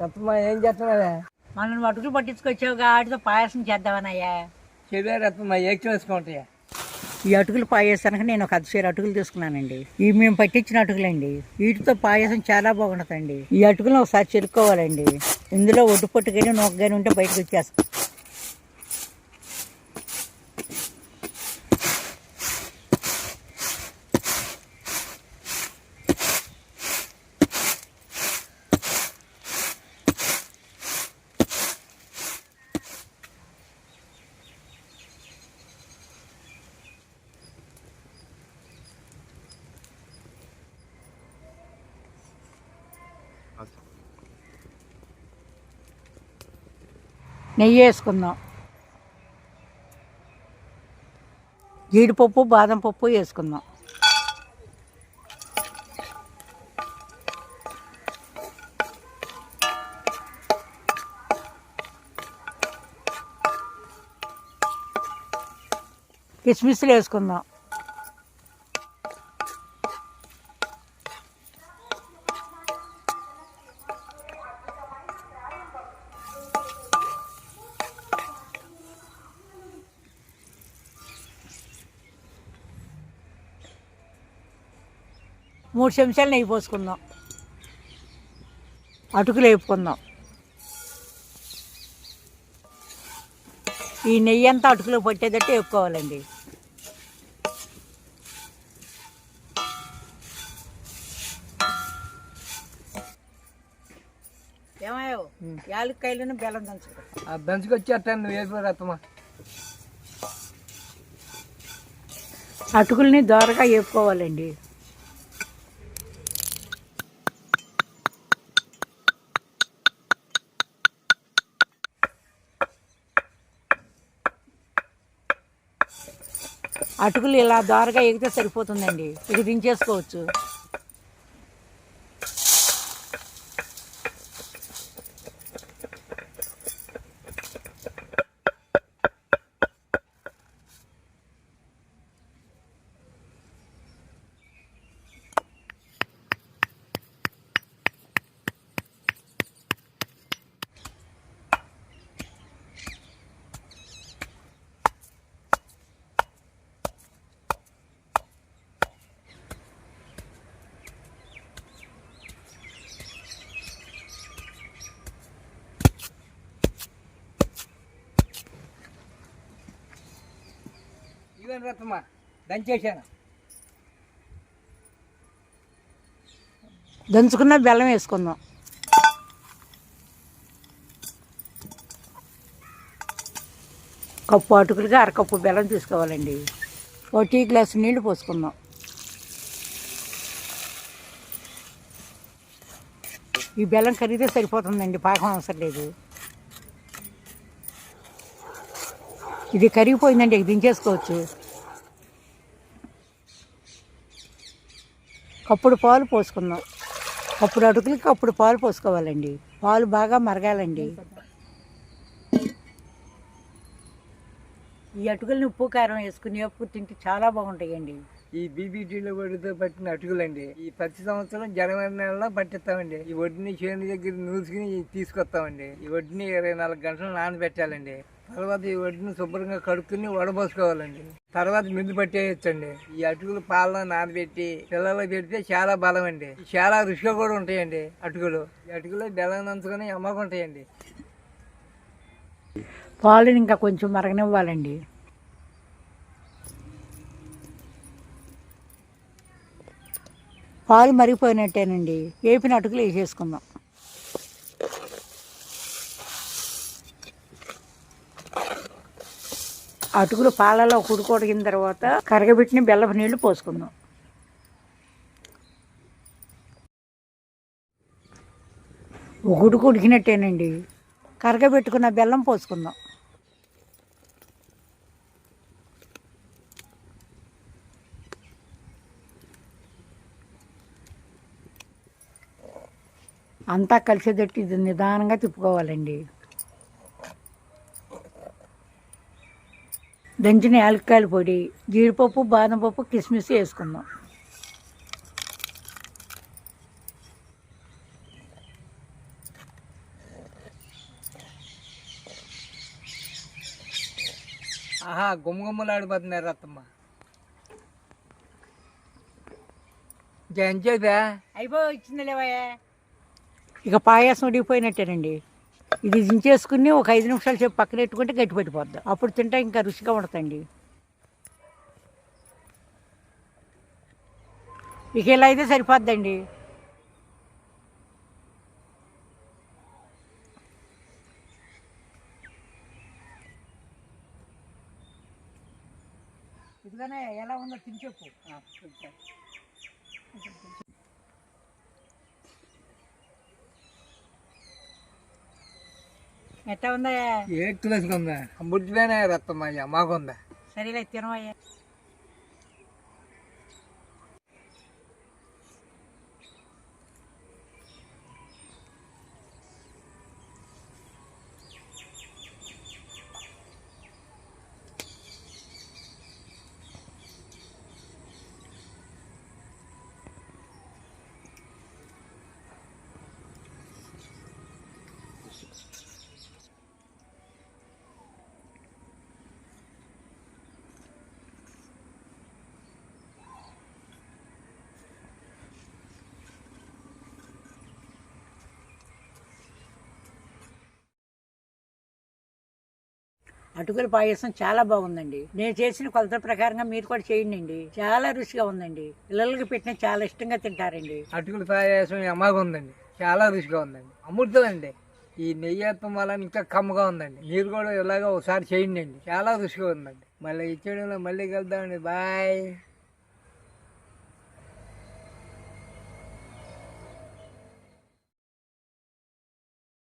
రత్నమ్మ ఏం చేస్తున్నావే? మనం అటుకులు పట్టించుకొచ్చావు వాటితో పాయసం చేద్దామనయ్యా. చెవే రత్నమ్మ ఏం వేసుకుంటాయా ఈ అటుకులు పాయసానికి నేను ఒక అద్దసేరు అటుకులు తీసుకున్నానండి. ఇవి మేము పట్టించిన అటుకులండి. వీటితో పాయసం చాలా బాగుంటుందండి. ఈ అటుకులను ఒకసారి చెరుక్కోవాలండి. ఇందులో ఒడ్డు పొట్టు కానీ నొక్క కానీ ఉంటే బయటకు వచ్చేస్తాం. నెయ్యి వేసుకుందాం. జీడిపప్పు బాదం పప్పు వేసుకుందాం. కిస్మిస్లు వేసుకుందాం. మూడు చెంచాలు నెయ్యి పోసుకుందాం. అటుకులు వేపుకుందాం. ఈ నెయ్యి అంతా అటుకులో పట్టేటట్టు వేపుకోవాలండి. ఏమయ్యో యాలక్కాయలను బెల్లం దంచుకో. ఆ బెంచ్కి నువ్వు వేసుకో రత్నమ్మ అటుకుల్ని దోరగా వేపుకోవాలండి. అటుకులు ఇలా ద్వారగా ఎగితే సరిపోతుందండి. ఇక దించేసుకోవచ్చు. ఇవ్వండి రత్నమ్మ దంచేసాను దంచుకున్న బెల్లం వేసుకుందాం. కప్పు అటుకులుగా అరకప్పు బెల్లం తీసుకోవాలండి. ఓ టీ గ్లాసు నీళ్ళు పోసుకుందాం. ఈ బెల్లం కరిగితే సరిపోతుందండి పాకం అవసరం లేదు. ఇది కరిగిపోయిందండి ఇది దించేసుకోవచ్చు. కప్పుడు పాలు పోసుకుందాం. కప్పుడు అటుకులకి అప్పుడు పాలు పోసుకోవాలండి. పాలు బాగా మరగాలండి. ఈ అటుకుల్ని ఉప్పు కారం వేసుకుని అప్పుడు తింటే చాలా బాగుంటాయండి. ఈ బీబీటీలో వడ్డీతో పట్టిన అటుకులండి. ఈ ప్రతి సంవత్సరం జనవరి నెలలో పట్టిస్తామండి. ఈ వడ్డీని చేను దగ్గర నూసుకుని తీసుకొస్తామండి. ఈ వడ్డీని ఇరవై నాలుగు గంటలు నానబెట్టాలండి. తర్వాత ఈ వడ్డీని శుభ్రంగా కడుక్కుని వడబోసుకోవాలండి. తర్వాత మిందు పట్టేయచ్చండి. ఈ అటుకులు పాలలో నానబెట్టి పిల్లలు పెడితే చాలా బలం అండి చాలా రుచిగా కూడా ఉంటాయండి అటుకులు. ఈ అటుకులు బెల్లం నంచుకొని అమ్మకుంటాయండి పాలను ఇంకా కొంచెం మరగనివ్వాలండి. పాలు మరిగిపోయినట్టేనండి. వేపిన అటుకులు వేసేసుకుందాం. అటుకులు పాలలో కుడుకొడిగిన తర్వాత కరగబెట్టిన బెల్లపు నీళ్ళు పోసుకుందాం. ఒక ఉడికినట్టేనండి. కరగబెట్టుకున్న బెల్లం పోసుకుందాం. అంతా కలిసేటట్టు ఇది నిదానంగా తిప్పుకోవాలండి. దంచిన యాలక్కాయల పొడి జీడిపప్పు బాదంపప్పు కిస్మిస్ వేసుకుందాం. ఆహా గుమ్మగుమ్మలాడిపోతున్నారు రత్తమ్మ. జంచేదా అయిపో ఇచ్చిందిలేవయ్యా ఇక పాయాసం ఉడిగిపోయినట్టేనండి ఇది దించేసుకుని ఒక ఐదు నిమిషాలు సేపు పక్కన పెట్టుకుంటే గట్టి పెట్టిపోద్ది. అప్పుడు తింటే ఇంకా రుచిగా ఉండదండి ఇక ఇలా అయితే సరిపోద్దండి. ఇదిగానే ఎలా ఉందో తిని చెప్పు. ఎట్టా ఉందా? ఏ తులసికుందా అమృతమైన రత్తమ్మ అయ్యా మాకుందా. సరేలే తినవయ్యా. అటుకుల పాయసం చాలా బాగుందండి. నేను చేసిన కొలతల ప్రకారంగా మీరు కూడా చేయండి అండి. చాలా రుచిగా ఉందండి. పిల్లలకి పెట్టిన చాలా ఇష్టంగా తింటారండి. అటుకుల పాయసం అమ్మగా ఉందండి. చాలా రుచిగా ఉందండి. అమృతం అండి. ఈ నెయ్యత్వం వల్ల ఇంకా కమ్మగా ఉందండి. మీరు కూడా ఇలాగ ఒకసారి చేయండి అండి. చాలా రుచిగా ఉందండి. మళ్ళీ ఇచ్చేయడంలో మళ్ళీ కలుద్దామండి. బాయ్.